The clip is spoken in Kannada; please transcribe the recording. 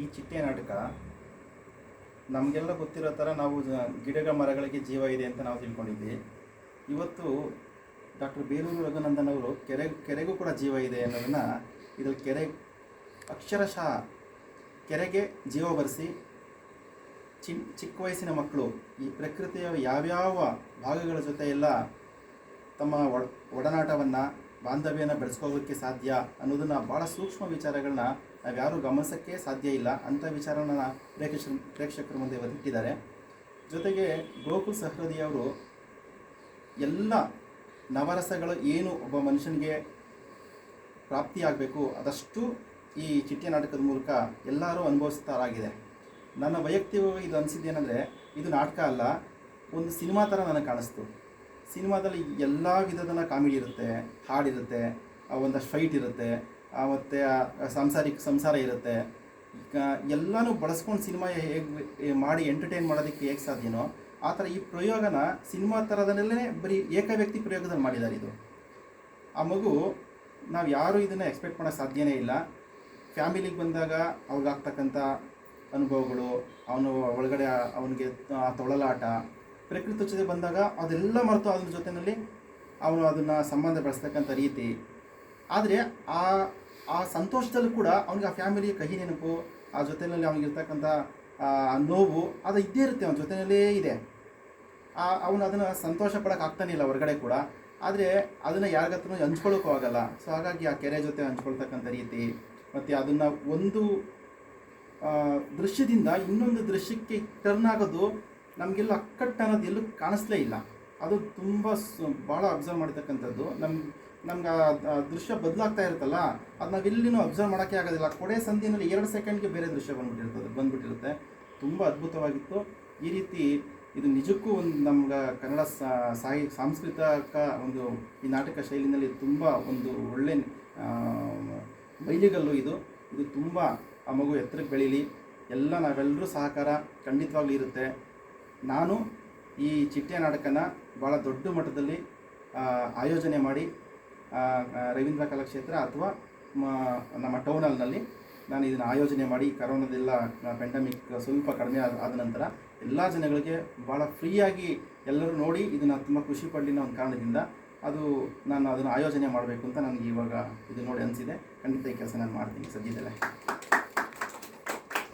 ಈ ಚಿಟ್ಟೆ ನಾಟಕ ನಮಗೆಲ್ಲ ಗೊತ್ತಿರೋ ಥರ ನಾವು ಗಿಡಗಳ ಮರಗಳಿಗೆ ಜೀವ ಇದೆ ಅಂತ ನಾವು ತಿಳ್ಕೊಂಡಿದ್ವಿ. ಇವತ್ತು ಡಾಕ್ಟರ್ ಬೇರೂರು ರಘುನಂದನ್ ಅವರು ಕೆರೆ, ಕೆರೆಗೂ ಕೂಡ ಜೀವ ಇದೆ ಅನ್ನೋದನ್ನು ಇದರಲ್ಲಿ ಕೆರೆ ಅಕ್ಷರಶಃ ಕೆರೆಗೆ ಜೀವ ಬರೆಸಿ ಚಿ ಚಿಕ್ಕ ವಯಸ್ಸಿನ ಮಕ್ಕಳು ಈ ಪ್ರಕೃತಿಯ ಯಾವ್ಯಾವ ಭಾಗಗಳ ಜೊತೆ ಎಲ್ಲ ತಮ್ಮ ಒಡ, ಒಡನಾಟವನ್ನು ಬಾಂಧವ್ಯನ ಬೆಳೆಸ್ಕೋಗೋಕ್ಕೆ ಸಾಧ್ಯ ಅನ್ನೋದನ್ನು ಭಾಳ ಸೂಕ್ಷ್ಮ ವಿಚಾರಗಳನ್ನ ನಾವ್ಯಾರೂ ಗಮನಿಸೋಕ್ಕೆ ಸಾಧ್ಯ ಇಲ್ಲ ಅಂಥ ವಿಚಾರನ ಪ್ರೇಕ್ಷ ಪ್ರೇಕ್ಷಕರ ಮುಂದೆ ಒತ್ತಿಟ್ಟಿದ್ದಾರೆ ಜೊತೆಗೆ ಗೋಕುಲ್ ಸಹೃದಿ ಅವರು ಎಲ್ಲ ನವರಸಗಳು ಏನು ಒಬ್ಬ ಮನುಷ್ಯನಿಗೆ ಪ್ರಾಪ್ತಿಯಾಗಬೇಕು ಅದಷ್ಟು ಈ ಚಿಟ್ಟೆ ನಾಟಕದ ಮೂಲಕ ಎಲ್ಲರೂ ಅನುಭವಿಸ್ತಾರಾಗಿದೆ. ನನ್ನ ವೈಯಕ್ತಿಕವಾಗಿ ಇದು ಅನಿಸಿದ್ದೇನೆಂದರೆ, ಇದು ನಾಟಕ ಅಲ್ಲ, ಒಂದು ಸಿನಿಮಾ ಥರ ನನಗೆ ಕಾಣಿಸ್ತು. ಸಿನಿಮಾದಲ್ಲಿ ಎಲ್ಲ ವಿಧದ ಕಾಮಿಡಿ ಇರುತ್ತೆ ಹಾಡಿರುತ್ತೆ ಒಂದಷ್ಟು ಫೈಟ್ ಇರುತ್ತೆ ಮತ್ತು ಸಂಸಾರಿಕ ಸಂಸಾರ ಇರುತ್ತೆ. ಈಗ ಎಲ್ಲನೂ ಬಳಸ್ಕೊಂಡು ಸಿನಿಮಾ ಹೇಗೆ ಮಾಡಿ ಎಂಟರ್ಟೈನ್ ಮಾಡೋದಕ್ಕೆ ಹೇಗೆ ಸಾಧ್ಯನೋ ಆ ಥರ ಈ ಪ್ರಯೋಗನ ಸಿನಿಮಾ ಥರದಲ್ಲೇ ಬರೀ ಏಕ ವ್ಯಕ್ತಿ ಪ್ರಯೋಗದಲ್ಲಿ ಮಾಡಿದ್ದಾರೆ ಇದು. ಆ ಮಗು ನಾವು ಯಾರೂ ಇದನ್ನು ಎಕ್ಸ್ಪೆಕ್ಟ್ ಮಾಡೋಕ್ಕೆ ಸಾಧ್ಯನೇ ಇಲ್ಲ. ಫ್ಯಾಮಿಲಿಗೆ ಬಂದಾಗ ಅವ್ರಿಗಾಗ್ತಕ್ಕಂಥ ಅನುಭವಗಳು, ಅವನು ಒಳಗಡೆ ಅವನಿಗೆ ತೊಳಲಾಟ ಪ್ರಕೃತಿ ಜೊತೆ ಬಂದಾಗ ಅದೆಲ್ಲ ಮರೆತು ಅದ್ರ ಜೊತೆಯಲ್ಲಿ ಅವನು ಅದನ್ನು ಸಂಬಂಧ ಬೆಳೆಸ್ತಕ್ಕಂಥ ರೀತಿ. ಆದರೆ ಆ ಆ ಸಂತೋಷದಲ್ಲೂ ಕೂಡ ಅವನಿಗೆ ಆ ಫ್ಯಾಮಿಲಿ ಕಹಿ ನೆನಪು, ಆ ಜೊತೆಯಲ್ಲಿ ಅವನಿಗಿರ್ತಕ್ಕಂಥ ನೋವು, ಅದು ಇದ್ದೇ ಇರುತ್ತೆ, ಅವನ ಜೊತೆಯಲ್ಲೇ ಇದೆ. ಆ, ಅವನು ಅದನ್ನು ಸಂತೋಷ ಪಡೋಕೆ ಆಗ್ತಾನೆ ಇಲ್ಲ ಹೊರಗಡೆ ಕೂಡ. ಆದರೆ ಅದನ್ನು ಯಾರಿಗತ್ರ ಹಂಚ್ಕೊಳ್ಳೋಕ್ಕೂ ಆಗಲ್ಲ. ಸೊ ಹಾಗಾಗಿ ಆ ಕೆರೆ ಜೊತೆ ಹಂಚ್ಕೊಳ್ತಕ್ಕಂಥ ರೀತಿ, ಮತ್ತು ಅದನ್ನು ಒಂದು ದೃಶ್ಯದಿಂದ ಇನ್ನೊಂದು ದೃಶ್ಯಕ್ಕೆ ಟರ್ನ್ ಆಗೋದು ನಮಗೆಲ್ಲ ಅಕ್ಕಟ್ಟು ಅನ್ನೋದು ಎಲ್ಲೂ ಕಾಣಿಸ್ಲೇ ಇಲ್ಲ. ಅದು ತುಂಬ ಭಾಳ ಅಬ್ಸರ್ವ್ ಮಾಡಿರ್ತಕ್ಕಂಥದ್ದು ನಮ್ಮ ನಮ್ಗೆ ಆ ದೃಶ್ಯ ಬದಲಾಗ್ತಾ ಇರುತ್ತಲ್ಲ, ಅದು ನಾವೆಲ್ಲಿನೂ ಅಬ್ಸರ್ವ್ ಮಾಡೋಕ್ಕೆ ಆಗೋದಿಲ್ಲ. ಕೊಡೆ ಸಂಧಿನಲ್ಲಿ ಎರಡು ಸೆಕೆಂಡ್ಗೆ ಬೇರೆ ದೃಶ್ಯ ಬಂದ್ಬಿಟ್ಟಿರ್ತದೆ ಬಂದುಬಿಟ್ಟಿರುತ್ತೆ. ತುಂಬ ಅದ್ಭುತವಾಗಿತ್ತು. ಈ ರೀತಿ ಇದು ನಿಜಕ್ಕೂ ಒಂದು ನಮ್ಗೆ ಕನ್ನಡ ಸಾಹಿ, ಸಾಂಸ್ಕೃತಿಕ ಒಂದು ಈ ನಾಟಕ ಶೈಲಿನಲ್ಲಿ ತುಂಬ ಒಂದು ಒಳ್ಳೆ ಮೈಲಿಗಲ್ಲು ಇದು. ಇದು ತುಂಬ ಆ ಮಗು ಎತ್ತರಕ್ಕೆ ಬೆಳೀಲಿ. ಎಲ್ಲ ನಾವೆಲ್ಲರೂ ಸಹಕಾರ ಖಂಡಿತವಾಗ್ಲೂ ಇರುತ್ತೆ. ನಾನು ಈ ಚಿಟ್ಟೆ ನಾಟಕನ ಭಾಳ ದೊಡ್ಡ ಮಟ್ಟದಲ್ಲಿ ಆಯೋಜನೆ ಮಾಡಿ ರವೀಂದ್ರ ಕಲಾಕ್ಷೇತ್ರ ಅಥವಾ ನಮ್ಮ ಟೌನ್ ಹಾಲ್ನಲ್ಲಿ ನಾನು ಇದನ್ನು ಆಯೋಜನೆ ಮಾಡಿ, ಕರೋನಾದೆಲ್ಲ ಪೆಂಡಮಿಕ್ ಸ್ವಲ್ಪ ಕಡಿಮೆ ಆದ ಆದ ನಂತರ ಎಲ್ಲ ಜನಗಳಿಗೆ ಭಾಳ ಫ್ರೀಯಾಗಿ ಎಲ್ಲರೂ ನೋಡಿ ಇದನ್ನು ತುಂಬ ಖುಷಿ ಪಡಲಿನ ಒಂದು ಕಾರಣದಿಂದ ಅದು ನಾನು ಅದನ್ನು ಆಯೋಜನೆ ಮಾಡಬೇಕು ಅಂತ ನನಗೆ ಇವಾಗ ಇದು ನೋಡಿ ಅನಿಸಿದೆ. ಖಂಡಿತ ಈ ಕೆಲಸ ನಾನು ಮಾಡ್ತೀನಿ ಸದ್ಯದಲ್ಲೇ.